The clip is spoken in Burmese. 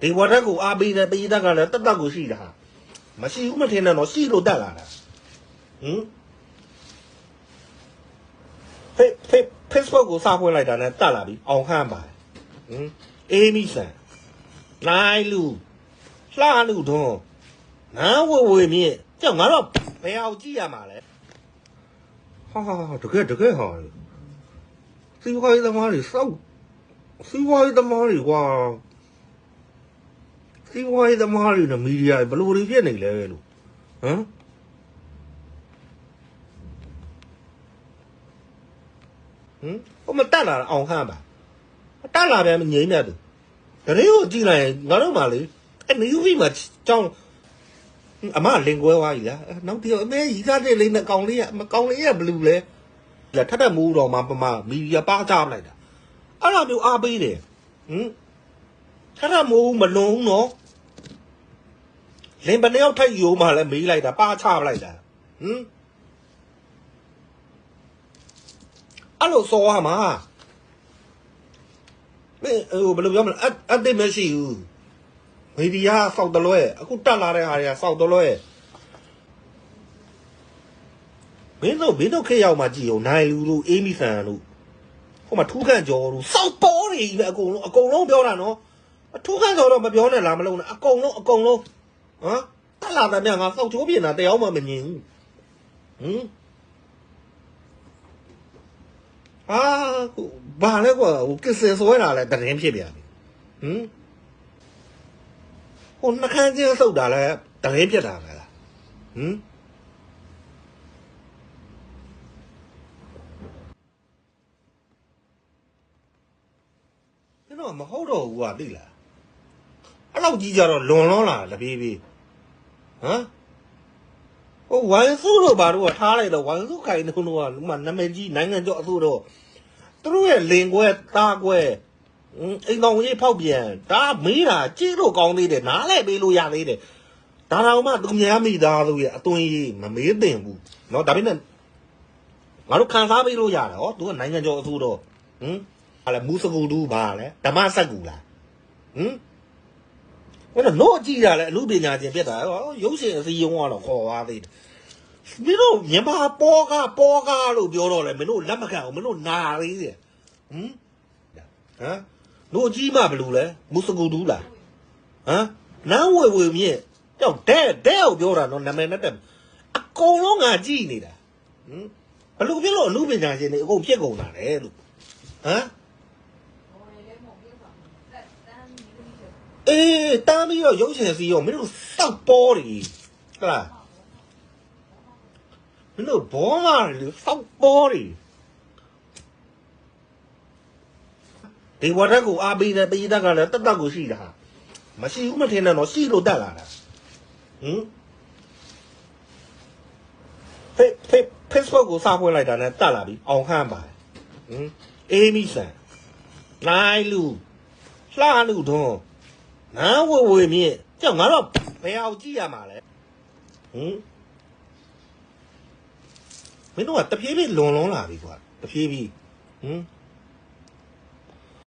ဒီဘွားတက်ကိုအားပေးတဲ့ပေးတက်ကလည်းတက်တက်ကိုရှိတာမရှိဘူးမထင်နဲ့တော့ရှိလို့တက်လာတာဟင်ဖေးဖေး Facebook ကိုစဖွင့်လိုက်တာနဲ့တက်လာပြီအောင်ခန့်ပါဟင်အေးမီဆန်နိုင်လူလှလူတွန်းနန်းဝဝေမြင့်ကြောက်ငါတော့ဘယ်အောင်ကြည့်ရမှာလဲဟာဟာဟာတကယ်တကယ်ဟာစီဝိုင်းသမားတွေစောက်စီဝိုင်းသမားတွေကွာ စီးပွားရေးသမားတွေနဲ့မီဒီယာတွေဘယ်လိုတွေဖြစ်နေလဲလို့ဟမ်ဟမ်ဟိုမတက်လာတာအောင်ခန့်ပါတက်လာပြန်ငြိမ်းမြတ်သူတရေကိုကြည့်လိုက်ရင်ငါတို့မှလေအဲနယူဗီမှာကြောင်းအမလင်ကွဲသွားပြီလားအဲနောက်တစ်ယောက်အမေရီကားတဲ့လေးနဲ့ကောင်လေးကမကောင်လေးကဘလူးလဲလာထက်ထက်မူးတော်မှာပမာမီဒီယာပါကြပလိုက်တာအဲ့လိုမျိုးအားပေးတယ်ဟမ် ထက်ထက်မူးမလွန်ဘူးနော်လင်ဘယ်နှစ်ယောက်ထိုက်ယူမှလည်းမေးလိုက်တာပါချပလိုက်တာဟမ်အဲ့လိုစောရမှာမင်းဟိုဘယ်လိုပြောမလဲအအတိတ်မရှိဘူးမီဒီယာစောက်တလွဲအခုတက်လာတဲ့ဟာတွေကစောက်တလွဲမင်းတို့မင်းတို့ခေတ်ရောက်မှကြည့်အောင်နိုင်လူတို့အေးမီဆန်တို့ဟိုမှာထူးခန့်ကျော်တို့စောက်ပေါ်တွေကြီးပဲအကုန်လုံးအကုန်လုံးပြောတာနော် အထူးခန့်ကျော်တော့မပြောနဲ့လားမလုံးနဲ့အကုန်လုံးအကုန်လုံးဟမ်တက်လာတဲ့မြတ်ငါစောက်ချိုးပြင်တာတရားမှမမြင်ဘူးဟမ်အာဘာလဲကွာဟိုကစ်စင်ဆွဲတာလဲတရင်ဖြစ်ပြန်ပြီဟမ်ဟိုနှခမ်းချင်းဆုပ်တာလဲတရင်ဖြစ်တာပဲလားဟမ်ကျွန်တော်မဟုတ်တော့ဘူးကွာသိလားအဲ့ လောက်ကြီးကြတော့လွန်လွန်လာတပြေးပြေး ဟမ်ဟိုဝိုင်းစုတို့ဘာတို့ကထားလိုက်တော့ဝိုင်းစုခိုင်တို့ကဥမာနာမည်ကြီးနိုင်ငံကျော်အစိုးတော့သူတို့ရဲ့လင်ကွဲတားကွဲဟင်းအိမ်တော်ကြီးဖောက်ပြန်ဒါမေးတာကြည့်လို့ကောင်းသေးတယ်နားလဲပေးလို့ရသေးတယ်ဒါတော့မှသူများမိသားစုရဲ့အသွင်ကြီးမမေးသင့်ဘူးเนาะဒါပေမဲ့ငါတို့ခံစားပေးလို့ရတယ်ဟောသူကနိုင်ငံကျော်အစိုးတော့ဟင်ဟာလဲမူစကူတူဘာလဲဓမ္မစက်ကူလားဟင် အဲ့တော့လို့ကြည့်ရလဲအမှုပညာရှင်ဖြစ်တာဟောရုပ်ရှင်အစည်းအရုံးကတော့ခေါ်သွားသေးတယ်မင်းတို့မြန်မာပေါ်ကပေါ်ကလို့ပြောတော့လေမင်းတို့လက်မခံဘူးမင်းတို့နာသေးတယ်ဟမ်ဟမ်တို့ကြီးမဘလူလဲမုစကူတူးလားဟမ်နန်းဝေဝေမြင့်ကြောက်တဲ့တဲ့ကိုပြောတာနော်နာမည်နဲ့တက်အကုန်လုံးငါကြည့်နေတာဟမ်ဘလူဖြစ်လို့အမှုပညာရှင်တွေအကုန်ဖြစ်ကုန်တာလေလို့ဟမ် အေးတားပြီးတော့ရုပ်ရှင်စီရောမင်းတို့စောက်ပေါ်တယ်ဟလားမင်းတို့ဘောမာလေစောက်ပေါ်တယ်ဒီဝတ်တက်ကိုအားပေးတဲ့ပေးတက်ကလည်းတက်တက်ကိုရှိတာမရှိဘူးမထင်နဲ့တော့ရှိလို့တက်လာတာဟင်ဖေးဖေး Facebook ကိုစဖွင့်လိုက်တာနဲ့တက်လာပြီအောင်ခန့်ပါဟင်အေးမီဆန်နိုင်လူလှလူတွ န်းနန်းဝဝေမြင့်ကြောက်ငါတော့ဘယ်အောင်ကြည့်ရမှာလဲဟင်မင်းတို့ကတပြေးပြေးလွန်လွန်လာပြီကွာတပြေးပြေးဟင်